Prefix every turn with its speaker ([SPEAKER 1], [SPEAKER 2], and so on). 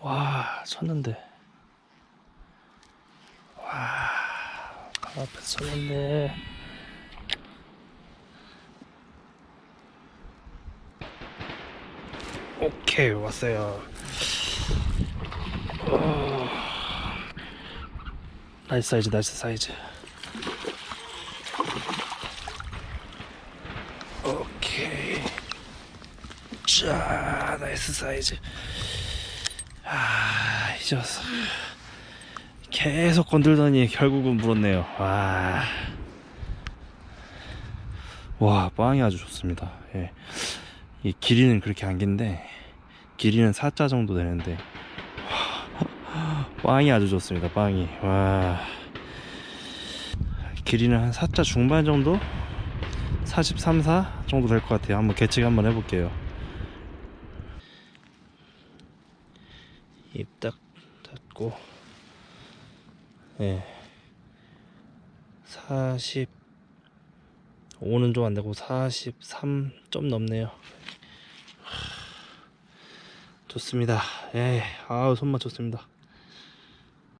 [SPEAKER 1] 와 쳤는데. 와 가마 앞에 쳤는데. 오케이 왔어요. 어. 나이스 사이즈 나이스 사이즈. 오케이. 자 나이스 사이즈 아 왔어 계속 건들더니 결국은 물었네요. 와, 와 빵이 아주 좋습니다. 예. 이 길이는 그렇게 안 긴데 길이는 4자 정도 되는데 와, 빵이 아주 좋습니다 빵이. 와. 길이는 한 4자 중반 정도? 43, 4 정도 될 것 같아요. 한번 계측 한번 해볼게요 입 딱 닫고 예. 40 5는 좀 안되고 43 좀 넘네요. 좋습니다. 예 아우 손맛 좋습니다